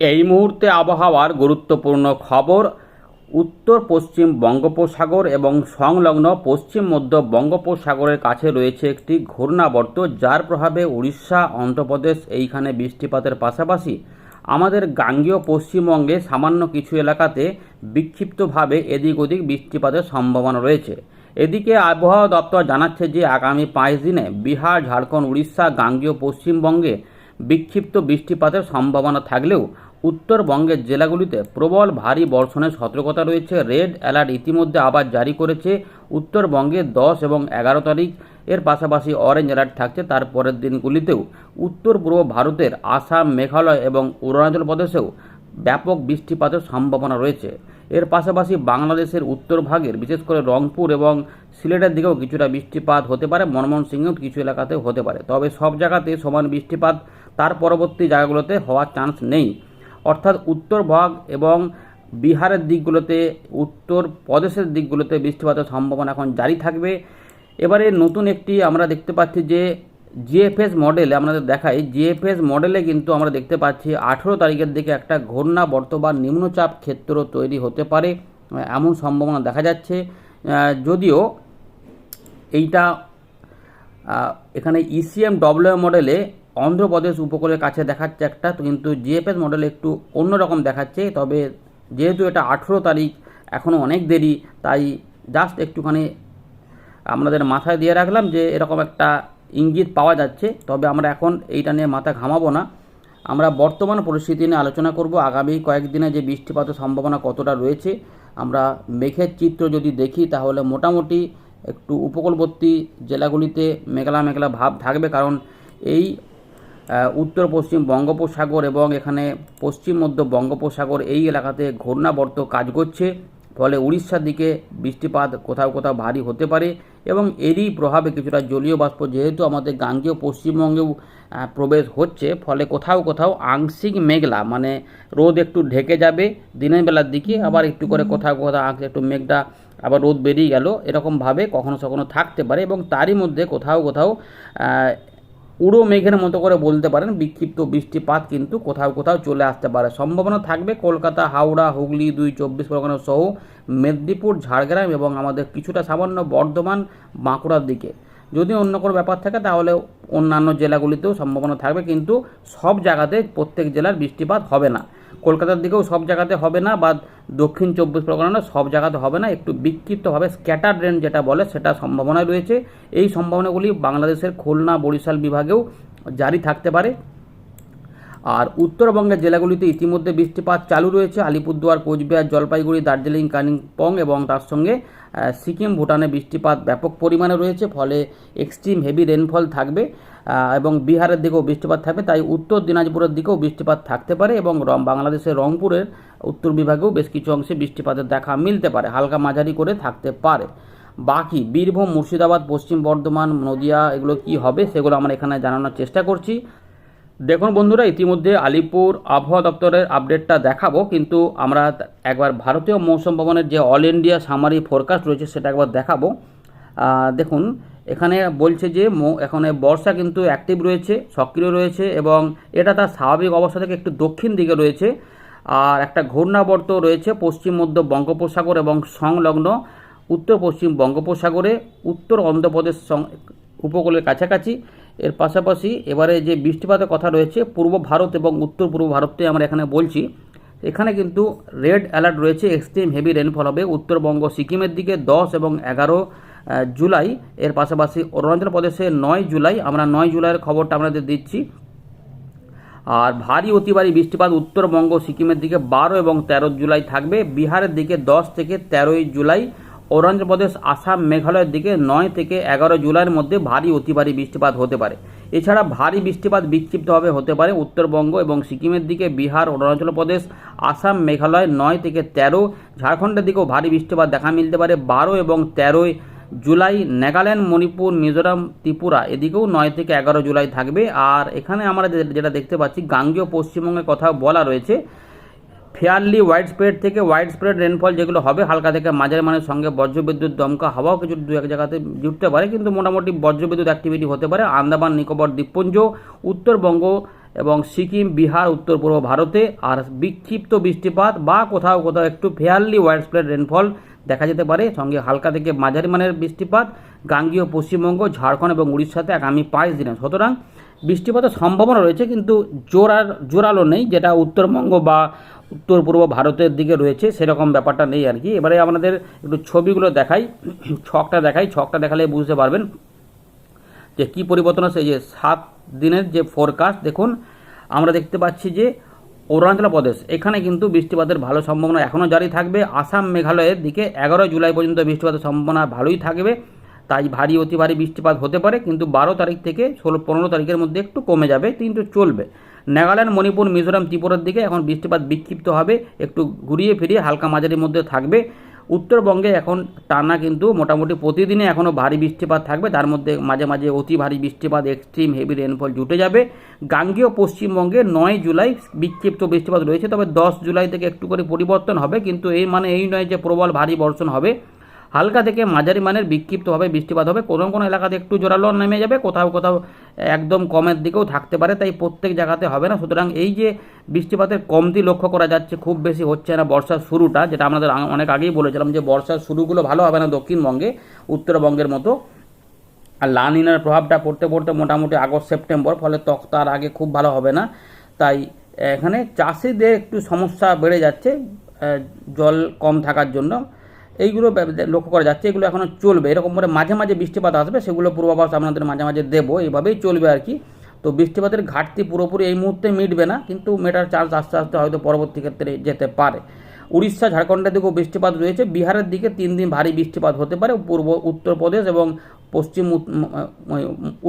এই মুহূর্তে আবহাওয়ার গুরুত্বপূর্ণ খবর, উত্তর পশ্চিম বঙ্গোপসাগর এবং সংলগ্ন পশ্চিম মধ্য বঙ্গোপসাগরের কাছে রয়েছে একটি ঘূর্ণাবর্ত, যার প্রভাবে উড়িষ্যা, অন্ধ্রপ্রদেশ এইখানে বৃষ্টিপাতের পাশাপাশি আমাদের গাঙ্গেয় পশ্চিমবঙ্গে সামান্য কিছু এলাকাতে বিক্ষিপ্তভাবে এদিক ওদিক বৃষ্টিপাতের সম্ভাবনা রয়েছে। এদিকে আবহাওয়া দপ্তর জানাচ্ছে যে আগামী পাঁচ দিনে বিহার, ঝাড়খণ্ড, উড়িষ্যা, গাঙ্গেয় পশ্চিমবঙ্গে বিক্ষিপ্ত বৃষ্টিপাতের সম্ভাবনা থাকলেও উত্তরবঙ্গের জেলাগুলিতে প্রবল ভারী বর্ষণের সতর্কতা রয়েছে। রেড অ্যালার্ট ইতিমধ্যে আবার জারি করেছে। উত্তরবঙ্গে দশ এবং এগারো তারিখ। এর পাশাপাশি অরেঞ্জ অ্যালার্ট থাকছে। তার পরের দিনগুলিতেও উত্তর পূর্ব ভারতের আসাম, মেঘালয় এবং অরুণাচল প্রদেশেও ব্যাপক বৃষ্টিপাতের সম্ভাবনা রয়েছে। এর পাশাপাশি বাংলাদেশের উত্তর ভাগের, বিশেষ করে রংপুর এবং সিলেটের দিকেও কিছুটা বৃষ্টিপাত হতে পারে। ময়মনসিংহেও কিছু এলাকাতে হতে পারে। তবে সব জায়গাতে সমান বৃষ্টিপাত। তার পরবর্তী জায়গাগুলোতে হওয়ার চান্স নেই। অর্থাৎ উত্তর ভাগ এবং বিহারের দিকগুলোতে, উত্তর প্রদেশের দিকগুলোতে বৃষ্টিপাতের সম্ভাবনা এখন জারি থাকবে। এবারে নতুন একটি আমরা দেখতে পাচ্ছি যে জিএফএস মডেলে আমাদের দেখাই, জিএফএস মডেলে কিন্তু আমরা দেখতে পাচ্ছি আঠেরো তারিখের দিকে একটা ঘূর্ণাবর্ত বা নিম্নচাপ ক্ষেত্র তৈরি হতে পারে, এমন সম্ভাবনা দেখা যাচ্ছে। যদিও এইটা এখানে ইসিএম ডব্লিউ মডেলে অন্ধ্রপ্রদেশ উপকূলের কাছে দেখাচ্ছে একটা, কিন্তু জিএফএস মডেল একটু অন্যরকম দেখাচ্ছে, তবে যেহেতু এটা আঠেরো তারিখ এখনও অনেক দেরি, তাই জাস্ট একটুখানি আপনাদের মাথায় দিয়ে রাখলাম যে এরকম একটা ইঙ্গিত পাওয়া যাচ্ছে, তবে আমরা এখন এইটা নিয়ে মাথা ঘামাবো না। আমরা বর্তমান পরিস্থিতি নিয়ে আলোচনা করব, আগামী কয়েকদিনে যে বৃষ্টিপাতের সম্ভাবনা কতটা রয়েছে। আমরা মেঘের চিত্র যদি দেখি, তাহলে মোটামুটি একটু উপকূলবর্তী জেলাগুলিতে মেঘলা মেঘলা ভাব থাকবে, কারণ এই উত্তর পশ্চিম বঙ্গোপসাগর এবং এখানে পশ্চিম মধ্য বঙ্গোপসাগর এই এলাকাতে ঘূর্ণাবর্ত কাজ করছে। ফলে উড়িষ্যার দিকে বৃষ্টিপাত কোথাও কোথাও ভারী হতে পারে এবং এরই প্রভাবে কিছুটা জলীয় বাষ্প যেহেতু আমাদের গাঙ্গেয় পশ্চিমবঙ্গেও প্রবেশ হচ্ছে ফলে কোথাও কোথাও আংশিক মেঘলা মানে রোদ একটু ঢেকে যাবে দিনের বেলার দিকে আবার একটু করে কোথাও কোথাও আংশিক একটু মেঘটা আবার রোদ বেরিয়ে গেল। এরকমভাবে কখনো কখনো থাকতে পারে এবং তারই মধ্যে কোথাও কোথাও উড়ো মেঘের মতো করে বলতে পারেন, বিক্ষিপ্ত বৃষ্টিপাত কিন্তু কোথাও কোথাও চলে আসতে পারে। সম্ভাবনা থাকবে কলকাতা, হাওড়া, হুগলি দুই চব্বিশ পরগনা সহ মেদিনীপুর, ঝাড়গ্রাম এবং আমাদের কিছুটা সামান্য বর্ধমান, বাঁকুড়ার দিকে। যদি অন্য কোনো ব্যাপার থাকে, তাহলে অন্যান্য জেলাগুলিতেও সম্ভাবনা থাকবে, কিন্তু সব জায়গাতে প্রত্যেক জেলার বৃষ্টিপাত হবে না। কলকাতার দিকেও সব জায়গাতে হবে না, বা দক্ষিণ চব্বিশ পরগনা সব জায়গাতে হবে না, একটু বিক্ষিপ্তভাবে স্ক্যাটার রেন যেটা বলে সেটা সম্ভাবনা রয়েছে। এই সম্ভাবনাগুলি বাংলাদেশের খুলনা, বরিশাল বিভাগেও জারি থাকতে পারে। আর উত্তরবঙ্গের জেলাগুলিতে ইতিমধ্যে বৃষ্টিপাত চালু রয়েছে, আলিপুরদুয়ার, কোচবিহার, জলপাইগুড়ি, দার্জিলিং, কালিম্পং এবং তার সঙ্গে সিকিম, ভুটানে বৃষ্টিপাত ব্যাপক পরিমাণে রয়েছে, ফলে এক্সট্রিম হেভি রেনফল থাকবে এবং বিহারের দিকেও বৃষ্টিপাত থাকবে, তাই উত্তর দিনাজপুরের দিকেও বৃষ্টিপাত থাকতে পারে, এবং বাংলাদেশের রংপুরের উত্তর বিভাগেও বেশ কিছু অংশে বৃষ্টিপাতের দেখা মিলতে পারে, হালকা মাঝারি করে থাকতে পারে। বাকি বীরভূম, মুর্শিদাবাদ, পশ্চিম বর্ধমান, নদিয়া, এগুলো কি হবে, সেগুলো আমরা এখানে জানানোর চেষ্টা করছি। দেখুন বন্ধুরা, ইতিমধ্যে আলিপুর আবহাওয়া দপ্তরের আপডেটটা দেখাবো, কিন্তু আমরা একবার ভারতীয় মৌসুম ভবনের যে অল ইন্ডিয়া সামারি ফোরকাস্ট রয়েছে সেটা একবার দেখাবো। দেখুন, এখানে বলছে যে এখানে বর্ষা কিন্তু অ্যাক্টিভ রয়েছে, সক্রিয় রয়েছে এবং এটা তার স্বাভাবিক অবস্থা থেকে একটু দক্ষিণ দিকে রয়েছে। আর একটা ঘূর্ণাবর্ত রয়েছে পশ্চিম মধ্য বঙ্গোপসাগর এবং সংলগ্ন উত্তর পশ্চিম বঙ্গোপসাগরে, উত্তর অন্ধ্রপ্রদেশ উপকূলের কাছাকাছি। এর পাশাপাশি এবারে যে বৃষ্টিপাতের কথা রয়েছে, পূর্ব ভারত এবং উত্তর পূর্ব ভারতে আমরা এখানে বলছি, এখানে কিন্তু রেড অ্যালার্ট রয়েছে, এক্সট্রিম হেভি রেনফল হবে। উত্তরবঙ্গ, সিকিমের দিকে দশ এবং এগারো জুলাই, এর পাশাপাশি অরুণাচল প্রদেশে নয় জুলাই, আমরা নয় জুলাইয়ের খবরটা আপনাদের দিচ্ছি। আর ভারী অতি ভারী বৃষ্টিপাত উত্তরবঙ্গ, সিকিমের দিকে বারো এবং তেরো জুলাই থাকবে। বিহারের দিকে দশ থেকে তেরোই জুলাই অরুণাচল প্রদেশ, আসাম, মেঘালয়ের দিকে নয় থেকে এগারো জুলাইয়ের মধ্যে ভারী অতি ভারী বৃষ্টিপাত হতে পারে। এছাড়া ভারী বৃষ্টিপাত বিক্ষিপ্তভাবে হতে পারে উত্তরবঙ্গ এবং সিকিমের দিকে। বিহার, অরুণাচল প্রদেশ, আসাম, মেঘালয় নয় থেকে তেরো, ঝাড়খণ্ডের দিকেও ভারী বৃষ্টিপাত দেখা মিলতে পারে বারো এবং তেরোই জুলাই। নাগাল্যান্ড, মণিপুর, মিজোরাম, ত্রিপুরা এদিকেও নয় থেকে এগারো জুলাই থাকবে। আর এখানে আমরা যেটা দেখতে পাচ্ছি, গাঙ্গেয় পশ্চিমবঙ্গের কথা বলা রয়েছে। ফেয়ারলি ওয়াইড স্প্রেড থেকে ওয়াইড স্প্রেড রেনফল যেগুলো হবে, হালকা থেকে মাঝারি মানের সঙ্গে বজ্রবিদ্যুৎ দমকা হাওয়াও কিছু দু এক জায়গাতে জুটতে পারে, কিন্তু মোটামুটি বজ্রবিদ্যুৎ অ্যাক্টিভিটি হতে পারে। আন্দামান, নিকোবর দ্বীপপুঞ্জ উত্তরবঙ্গ এবং সিকিম, বিহার, উত্তর পূর্ব ভারতে। আর বিক্ষিপ্ত বৃষ্টিপাত বা কোথাও কোথাও একটু ফেয়ারলি ওয়াইড স্প্রেড রেনফল দেখা যেতে পারে, সঙ্গে হালকা থেকে মাঝারি মানের বৃষ্টিপাত। গাঙ্গীয় পশ্চিমবঙ্গ, ঝাড়খণ্ড এবং উড়িষ্যাতে আগামী পাঁচ দিনে। সুতরাং বৃষ্টিপাতের সম্ভাবনা রয়েছে, কিন্তু জোরার জোরালো নেই, যেটা উত্তরবঙ্গ বা উত্তর পূর্ব ভারতের দিকে রয়েছে, সেরকম ব্যাপারটা নেই আর কি। এবারে আপনাদের একটু ছবিগুলো দেখাই, ছকটা দেখাই, ছকটা দেখালে বুঝতে পারবেন যে কী পরিবর্তন আছে যে সাত দিনের যে ফোরকাস্ট দেখুন, আমরা দেখতে পাচ্ছি যে অরুণাচল প্রদেশ, এখানে কিন্তু বৃষ্টিপাতের ভালো সম্ভাবনা এখনও জারি থাকবে। আসাম মেঘালয়ের দিকে এগারো জুলাই পর্যন্ত বৃষ্টিপাতের সম্ভাবনা ভালোই থাকবে। তাই ভারী, অতি ভারী বৃষ্টিপাত হতে পারে, কিন্তু বারো তারিখ থেকে ষোলো, পনেরো তারিখের মধ্যে একটু কমে যাবে কিন্তু চলবে। নাগাল্যান্ড, মণিপুর, মিজোরাম, ত্রিপুরার দিকে এখন বৃষ্টিপাত বিক্ষিপ্ত হবে। একটু ঘুরিয়ে ফিরিয়ে হালকা মাঝারির মধ্যে থাকবে। উত্তরবঙ্গে এখন টানা কিন্তু মোটামুটি প্রতিদিনে এখনও ভারী বৃষ্টিপাত থাকবে। তার মধ্যে মাঝে মাঝে অতি ভারী বৃষ্টিপাত এক্সট্রিম হেভি রেনফল জুটে যাবে। গাঙ্গীয় পশ্চিমবঙ্গে নয় জুলাই বিক্ষিপ্ত বৃষ্টিপাত রয়েছে। তবে দশ জুলাই থেকে একটু করে পরিবর্তন হবে, কিন্তু এই মানে এই নয় যে প্রবল ভারী বর্ষণ হবে। হালকা থেকে মাঝারি মানের বিক্ষিপ্তভাবে বৃষ্টিপাত হবে। কোনো কোনো এলাকাতে একটু জোরালো নেমে যাবে। কোথাও কোথাও একদম কমের দিকেও থাকতে পারে, তাই প্রত্যেক জায়গাতে হবে না। সুতরাং এই যে বৃষ্টিপাতের কমতি লক্ষ্য করা যাচ্ছে, খুব বেশি হচ্ছে না বর্ষার শুরুটা, যেটা আমাদের অনেক আগেই বলেছিলাম যে বর্ষার শুরুগুলো ভালো হবে না দক্ষিণবঙ্গে, উত্তরবঙ্গের মতো। আর লানিনার প্রভাবটা পড়তে পড়তে মোটামুটি আগস্ট, সেপ্টেম্বর, ফলে ত্বক তার আগে খুব ভালো হবে না। তাই এখানে চাষিদের একটু সমস্যা বেড়ে যাচ্ছে জল কম থাকার জন্য। এইগুলো লক্ষ্য করা যাচ্ছে, এগুলো এখনও চলবে। এরকম করে মাঝে মাঝে বৃষ্টিপাত আসবে, সেগুলো পূর্বাভাস আপনাদের মাঝে মাঝে দেবো, এইভাবেই চলবে আর কি। তো বৃষ্টিপাতের ঘাটতি পুরোপুরি এই মুহূর্তে মিটবে না, কিন্তু মেটার চান্স আস্তে আস্তে হয়তো পরবর্তী ক্ষেত্রে যেতে পারে। উড়িষ্যা, ঝাড়খণ্ডের দিকেও বৃষ্টিপাত রয়েছে। বিহারের দিকে তিন দিন ভারী বৃষ্টিপাত হতে পারে। পূর্ব, উত্তরপ্রদেশ এবং পশ্চিম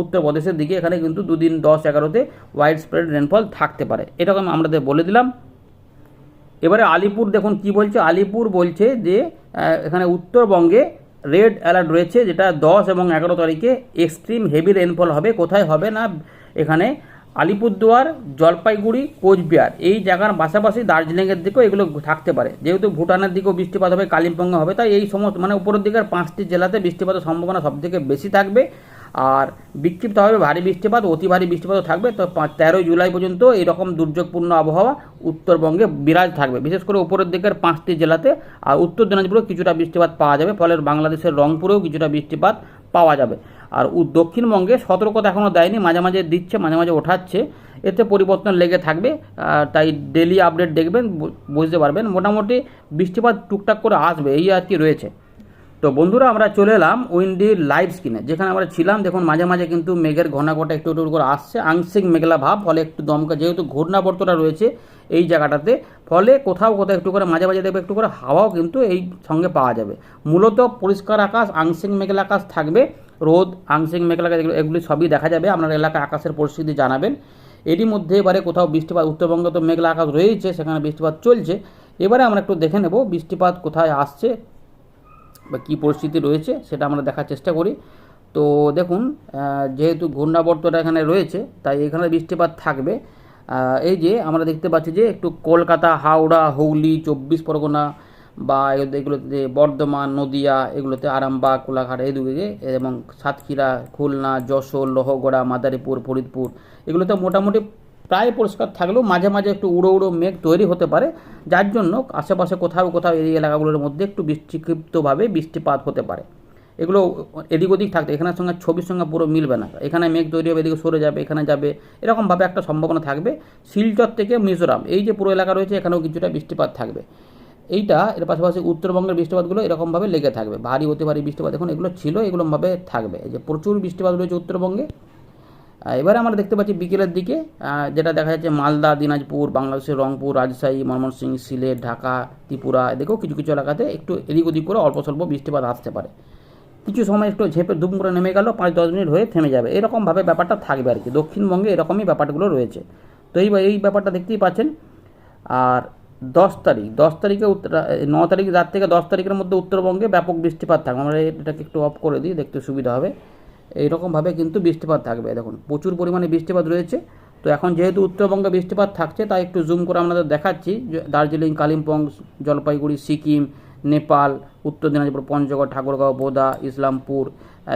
উত্তরপ্রদেশের দিকে এখানে কিন্তু দুদিন দশ এগারোতে ওয়াইড স্প্রেড রেনফল থাকতে পারে। এরকম আমাদের বলে দিলাম। এবারে আলিপুর দেখুন কি বলছে? আলিপুর বলছে যে এখানে উত্তরবঙ্গে রেড অ্যালার্ট রয়েছে, যেটা দশ এবং এগারো তারিখে এক্সট্রিম হেভি রেনফল হবে। কোথায় হবে না? এখানে আলিপুরদুয়ার, জলপাইগুড়ি, কোচবিহার। এই জায়গার পাশাপাশি দার্জিলিংয়ের দিকেও এগুলো থাকতে পারে। যেহেতু ভুটানের দিকেও বৃষ্টিপাত হবে কালিম্পঙ্গে হবে, তাই এই সমস্ত মানে উপরের দিকের পাঁচটি জেলাতে বৃষ্টিপাতের সম্ভাবনা সবথেকে বেশি থাকবে। আর বিক্ষিপ্তভাবে ভারী বৃষ্টিপাত, অতি ভারী বৃষ্টিপাতও থাকবে। তো তেরোই জুলাই পর্যন্ত এরকম দুর্যোগপূর্ণ আবহাওয়া উত্তরবঙ্গে বিরাজ থাকবে। বিশেষ করে উপরের দিকের পাঁচটি জেলাতে আর উত্তর দিনাজপুরেও কিছুটা বৃষ্টিপাত পাওয়া যাবে, ফলে বাংলাদেশের রংপুরেও কিছুটা বৃষ্টিপাত পাওয়া যাবে। আর দক্ষিণবঙ্গে সতর্কতা এখনও দেয়নি, মাঝে মাঝে দিচ্ছে, মাঝে মাঝে ওঠাচ্ছে। এতে পরিবর্তন লেগে থাকবে তাই ডেলি আপডেট দেখবেন বুঝতে পারবেন। মোটামুটি বৃষ্টিপাত টুকটাক করে আসবে, এই আর কি রয়েছে। তো বন্ধুরা, আমরা চলে এলাম উইন্ডির লাইভ স্ক্রিনে। যেখানে আমরা ছিলাম, দেখুন, মাঝে মাঝে কিন্তু মেঘের ঘনাঘটা একটু একটু করে আসছে, আংশিক মেঘলা ভাব, ফলে একটু দমকা, যেহেতু ঘূর্ণাবর্তটা রয়েছে এই জায়গাটাতে, ফলে কোথাও কোথাও একটু করে, মাঝে মাঝে দেখবে একটু করে হাওয়াও কিন্তু এই সঙ্গে পাওয়া যাবে। মূলত পরিষ্কার আকাশ, আংশিক মেঘলা আকাশ থাকবে, রোদ, আংশিক মেঘলা এগুলি সবই দেখা যাবে, আপনার এলাকায় আকাশের পরিস্থিতি জানাবেন। এরই মধ্যে এবারে কোথাও বৃষ্টিপাত, উত্তরবঙ্গে তো মেঘলা আকাশ রয়েছে সেখানে বৃষ্টিপাত চলছে। এবারে আমরা একটু দেখে নেব বৃষ্টিপাত কোথায় আসছে বা কী পরিস্থিতি রয়েছে সেটা আমরা দেখার চেষ্টা করি। তো দেখুন যেহেতু ঘূর্ণাবর্তটা এখানে রয়েছে, তাই এখানে বৃষ্টিপাত থাকবে। এই যে আমরা দেখতে পাচ্ছি যে একটু কলকাতা, হাওড়া, হুগলি, চব্বিশ পরগনা বা এগুলোতে বর্ধমান, নদিয়া, এগুলোতে আরামবাগ, কোলাঘাট, এই দিকে এবং সাতক্ষীরা, খুলনা, যশোর, লোহগড়া, মাদারীপুর, ফরিদপুর, এগুলোতে মোটামুটি প্রায় পরিষ্কার থাকলেও মাঝে মাঝে একটু উড়ো উড়ো মেঘ তৈরি হতে পারে, যার জন্য আশেপাশে কোথাও কোথাও এই এলাকাগুলোর মধ্যে একটু বৃষ্টিক্ষিপ্তভাবে বৃষ্টিপাত হতে পারে। এগুলো এদিক ওদিক থাকতে, এখানের সঙ্গে ছবির সঙ্গে পুরো মিলবে না। এখানে মেঘ তৈরি হবে, এদিকে সরে যাবে, এখানে যাবে, এরকমভাবে একটা সম্ভাবনা থাকবে। শিলচর থেকে মিজোরাম, এই যে পুরো এলাকা রয়েছে, এখানেও কিছুটা বৃষ্টিপাত থাকবে। এইটা এর পাশাপাশি উত্তরবঙ্গের বৃষ্টিপাতগুলো এরকমভাবে লেগে থাকবে। ভারী, অতি ভারী বৃষ্টিপাত এখন এগুলো ছিল এগুলোভাবে থাকবে। এই যে প্রচুর বৃষ্টিপাত রয়েছে উত্তরবঙ্গে। এবারে আমরা দেখতে পাচ্ছি বিকেলের দিকে যেটা দেখা যাচ্ছে মালদা, দিনাজপুর, বাংলাদেশের রংপুর, রাজশাহী, ময়মনসিংহ, সিলেট, ঢাকা, ত্রিপুরা, এদিকেও কিছু কিছু এলাকাতে একটু এদিক ওদিক করে অল্প স্বল্প বৃষ্টিপাত আসতে পারে। কিছু সময় একটু ঝেপে ধুম করে নেমে গেল, পাঁচ দশ মিনিট হয়ে থেমে যাবে। এরকমভাবে ব্যাপারটা থাকবে আর কি দক্ষিণবঙ্গে এরকমই ব্যাপারগুলো রয়েছে। তো এই এই ব্যাপারটা দেখতেই পাচ্ছেন, আর দশ তারিখ, দশ তারিখে ন তারিখ রাত থেকে দশ তারিখের মধ্যে উত্তরবঙ্গে ব্যাপক বৃষ্টিপাত থাকবে। আমরা এটাকে একটু অফ করে দিই, দেখতে সুবিধা হবে। এইরকমভাবে কিন্তু বৃষ্টিপাত থাকবে। দেখুন, প্রচুর পরিমাণে বৃষ্টিপাত রয়েছে। তো এখন যেহেতু উত্তরবঙ্গে বৃষ্টিপাত থাকছে, তাই একটু জুম করে আপনাদের দেখাচ্ছি দার্জিলিং, কালিম্পং, জলপাইগুড়ি, সিকিম, নেপাল, উত্তর দিনাজপুর, পঞ্চগড়, ঠাকুরগাঁও, বোদা, ইসলামপুর,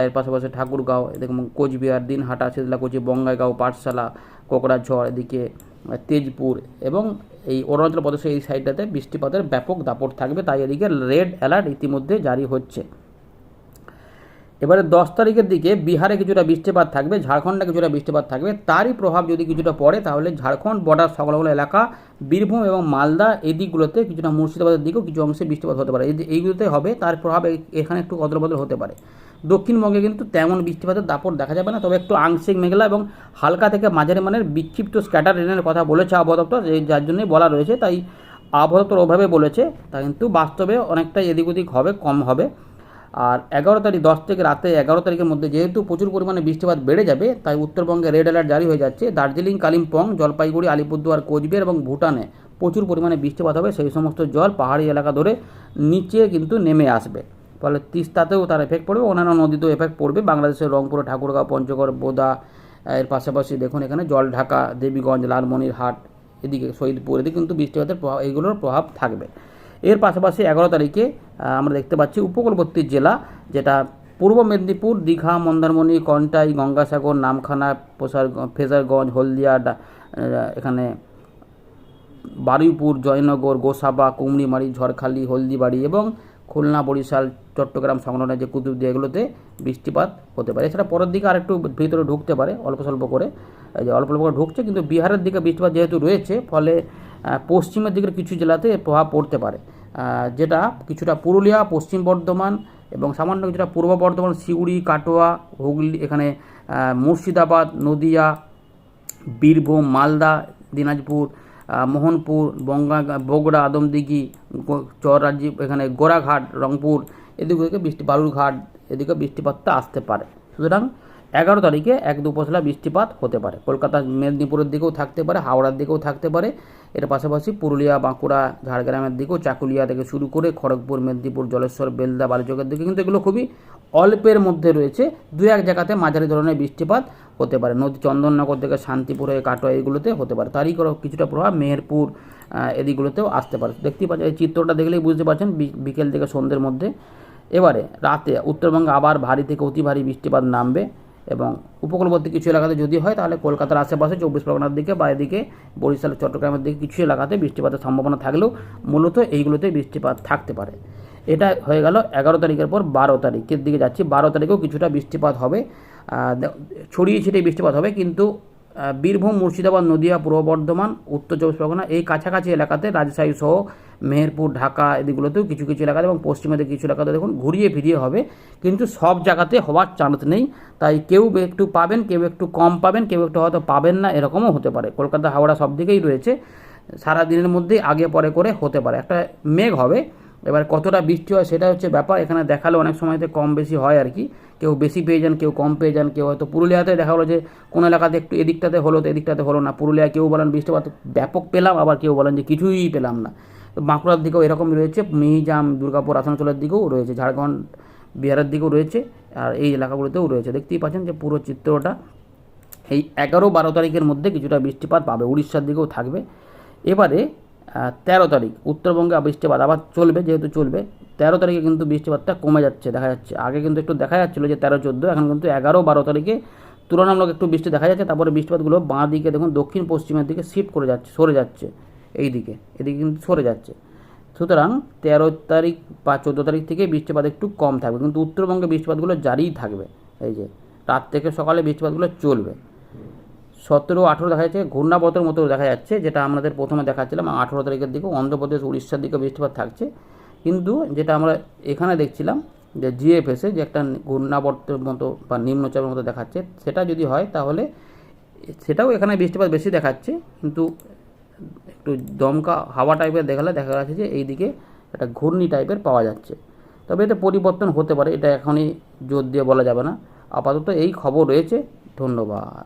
এর পাশাপাশি ঠাকুরগাঁও দেখুন কোচবিহার, দিনহাটা শীতলাকুচি বঙ্গাইগাঁও, পাঠশালা কোকড়াঝড় এদিকে তেজপুর এবং এই অরুণাচল প্রদেশের এই সাইডটাতে বৃষ্টিপাতের ব্যাপক দাপট থাকবে। তাই এদিকে রেড অ্যালার্ট ইতিমধ্যে জারি হচ্ছে। এবারে দশ তারিখের দিকে বিহারে কিছুটা বৃষ্টিপাত থাকবে, ঝাড়খণ্ডে কিছুটা বৃষ্টিপাত থাকবে। তারই প্রভাব যদি কিছুটা পড়ে, তাহলে ঝাড়খণ্ড, বর্ডার সংলগ্ন এলাকা, বীরভূম এবং মালদা এই দিকগুলোতে কিছুটা মুর্শিদাবাদের দিকেও কিছু অংশে বৃষ্টিপাত হতে পারে। এই এইগুলোতে হবে, তার প্রভাব এখানে একটু অদলবদল হতে পারে। দক্ষিণবঙ্গে কিন্তু তেমন বৃষ্টিপাতের দাপট দেখা যাবে না, তবে একটু আংশিক মেঘলা এবং হালকা থেকে মাঝারি মানের বিক্ষিপ্ত স্ক্যাটার রেনের কথা বলেছে আবহাওয়া দপ্তর যার জন্যই বলা রয়েছে, তাই আবহাওয়া দপ্তর ওভাবে বলেছে। তা কিন্তু বাস্তবে অনেকটা এদিক ওদিক হবে, কম হবে। আর এগারো তারিখ, দশ থেকে রাতে এগারো তারিখের মধ্যে যেহেতু প্রচুর পরিমাণে বৃষ্টিপাত বেড়ে যাবে, তাই উত্তরবঙ্গে রেড অ্যালার্ট জারি হয়ে যাচ্ছে। দার্জিলিং, কালিম্পং, জলপাইগুড়ি, আলিপুরদুয়ার, কোচবিহার এবং ভুটানে প্রচুর পরিমাণে বৃষ্টিপাত হবে। সেই সমস্ত জল পাহাড়ি এলাকা ধরে নিচে কিন্তু নেমে আসবে। ফলে তিস্তাতেও তার এফেক্ট পড়বে। অন্যান্য নদীতেও এফেক্ট পড়বে। বাংলাদেশের রংপুর, ঠাকুরগাঁও, পঞ্চগড়, বোদা, এর পাশাপাশি দেখুন এখানে জল ঢাকা, দেবীগঞ্জ, লালমনিরহাট, এদিকে শহীদপুর এদিকে কিন্তু বৃষ্টিপাতের প্রভাব এইগুলোর প্রভাব থাকবে। এর পাশাপাশি এগারো তারিখে আমরা দেখতে পাচ্ছি উপকূলবর্তী জেলা, যেটা পূর্ব মেদিনীপুর, দীঘা, মন্দারমণি, কন্টাই, গঙ্গাসাগর, নামখানা প্রসার ফেজারগঞ্জ, হলদিয়া এখানে বারুইপুর, জয়নগর, গোসাবা, কুমড়িমারি, ঝড়খালি, হলদিবাড়ি এবং খুলনা, বরিশাল, চট্টগ্রাম সংলগ্ন যে কুতুবদিয়া এগুলোতে বৃষ্টিপাত হতে পারে। এছাড়া পরের দিকে আরেকটু ভিতরে ঢুকতে পারে, অল্প স্বল্প করে। যে অল্প অল্প করে ঢুকছে, কিন্তু বিহারের দিকে বৃষ্টিপাত যেহেতু রয়েছে, ফলে পশ্চিমের দিকের কিছু জেলাতে প্রভাব পড়তে পারে। যেটা কিছুটা পুরুলিয়া, পশ্চিম বর্ধমান এবং সামান্য কিছুটা পূর্ব বর্ধমান সিউড়ি কাটোয়া, হুগলি, এখানে মুর্শিদাবাদ, নদিয়া, বীরভূম, মালদা, দিনাজপুর মোহনপুর, বঙ্গা, বগুড়া, আদমদিঘি চররাজ্যি এখানে গোড়াঘাট রংপুর, এদিকে থেকে বৃষ্টি, বালুরঘাট, এদিকে বৃষ্টিপাতটা আসতে পারে। সুতরাং এগারো তারিখে এক দু পশলা বৃষ্টিপাত হতে পারে। কলকাতা মেদিনীপুরের দিকেও থাকতে পারে, হাওড়ার দিকেও থাকতে পারে। এর পাশাপাশি পুরুলিয়া, বাঁকুড়া, ঝাড়গ্রামের দিকেও চাকুলিয়া থেকে শুরু করে খড়গপুর, মেদিনীপুর, জলেশ্বর, বেলদা, বালিচকের দিকে কিন্তু এগুলো খুবই অল্পের মধ্যে রয়েছে। দু এক জায়গাতে মাঝারি ধরনের বৃষ্টিপাত হতে পারে। নদী চন্দননগর থেকে শান্তিপুর হয়ে কাটোয়া এইগুলোতে হতে পারে। তারই কিছুটা প্রভাব মেহেরপুর এদিকগুলোতেও আসতে পারে। দেখতেই পাচ্ছেন, এই চিত্রটা দেখলেই বুঝতে পারছেন বিকেল থেকে সন্ধ্যের মধ্যে। এবারে রাতে উত্তরবঙ্গে আবার ভারী থেকে অতি ভারী বৃষ্টিপাত নামবে। এবং উপকূলবর্তী কিছু এলাকাতে যদি হয়, তাহলে কলকাতার আশেপাশে চব্বিশ পরগনার দিকে বা এদিকে বরিশাল চট্টগ্রামের দিকে কিছু এলাকাতে বৃষ্টিপাতের সম্ভাবনা থাকলেও মূলত এইগুলোতে বৃষ্টিপাত থাকতে পারে। এটা হয়ে গেল এগারো তারিখের পর বারো তারিখের দিকে যাচ্ছি। বারো তারিখেও কিছুটা বৃষ্টিপাত হবে। ছড়িয়ে ছিটিয়ে বৃষ্টিপাত হবে কিন্তু বীরভূম, মুর্শিদাবাদ, নদিয়া, পূর্ব বর্ধমান, উত্তর চব্বিশ পরগনা এই কাছাকাছি এলাকাতে রাজশাহী সহ মেহেরপুর, ঢাকা এদিকগুলোতেও কিছু কিছু এলাকাতে এবং পশ্চিমের কিছু এলাকাতে দেখুন ঘুরিয়ে ফিরিয়ে হবে। কিন্তু সব জায়গাতে হওয়ার চান্স নেই। তাই কেউ একটু পাবেন, কেউ একটু কম পাবেন, কেউ একটু হয়তো পাবেন না, এরকমও হতে পারে। কলকাতা, হাওড়া সব দিকেই রয়েছে। সারা দিনের মধ্যেই আগে পরে করে হতে পারে। একটা মেঘ হবে। এবার কতটা বৃষ্টি হয় সেটা হচ্ছে ব্যাপার। এখানে দেখালে অনেক সময়তে কম বেশি হয় আর কি। কেউ বেশি পেয়ে যান, কেউ কম পেয়ে যান। কেউ হয়তো পুরুলিয়াতে দেখা হলো যে কোনো এলাকাতে একটু এদিকটাতে হলো, তো এদিকটাতে হলো না। পুরুলিয়া কেউ বলেন বৃষ্টিপাত ব্যাপক পেলাম, আবার কেউ বলেন যে কিছুই পেলাম না। বাঁকুড়ার দিকেও এরকমই রয়েছে, মিহিজাম দুর্গাপুর আসানসোলের দিকেও রয়েছে, ঝাড়খণ্ড, বিহারের দিকেও রয়েছে, আর এই এলাকাগুলোতেও রয়েছে। দেখতেই পাচ্ছেন যে পুরো চিত্রটা এই এগারো বারো তারিখের মধ্যে কিছুটা বৃষ্টিপাত পাবে, উড়িষ্যার দিকেও থাকবে। এবারে তেরো তারিখ, উত্তরবঙ্গে বৃষ্টিপাত আবার চলবে, যেহেতু চলবে, তেরো তারিখে কিন্তু বৃষ্টিপাতটা কমে যাচ্ছে, দেখা যাচ্ছে। আগে কিন্তু একটু দেখা যাচ্ছিল যে তেরো, চোদ্দ, এখন কিন্তু এগারো, বারো তারিখে তুলনামূলক একটু বৃষ্টি দেখা যাচ্ছে, তারপরে বৃষ্টিপাতগুলো বাঁ দিকে দেখুন দক্ষিণ পশ্চিমের দিকে শিফট করে যাচ্ছে, সরে যাচ্ছে। এই দিকে এদিকে কিন্তু সরে যাচ্ছে। সুতরাং তেরো তারিখ বা চোদ্দ তারিখ থেকে বৃষ্টিপাত একটু কম থাকবে, কিন্তু উত্তরবঙ্গে বৃষ্টিপাতগুলো জারিই থাকবে। এই যে, রাত থেকে সকালে বৃষ্টিপাতগুলো চলবে। সতেরো, আঠেরো দেখা যাচ্ছে, ঘূর্ণাবর্তের মতো দেখা যাচ্ছে, যেটা আমাদের প্রথমে দেখাচ্ছিলাম, আঠেরো তারিখের দিকে অন্ধ্রপ্রদেশ, উড়িষ্যার দিকে বৃষ্টিপাত থাকছে। কিন্তু যেটা আমরা এখানে দেখছিলাম, যে জিএফএসে যে একটা ঘূর্ণাবর্তের মতো বা নিম্নচাপের মতো দেখাচ্ছে, সেটা যদি হয় তাহলে সেটাও এখানে বৃষ্টিপাত বেশি দেখাচ্ছে, কিন্তু একটু দমকা হাওয়া টাইপের দেখালে দেখা গেছে যে এইদিকে একটা ঘূর্ণি টাইপের পাওয়া যাচ্ছে। তবে এতে পরিবর্তন হতে পারে, এটা এখনই জোর দিয়ে বলা যাবে না। আপাতত এই খবর রয়েছে, ধন্যবাদ।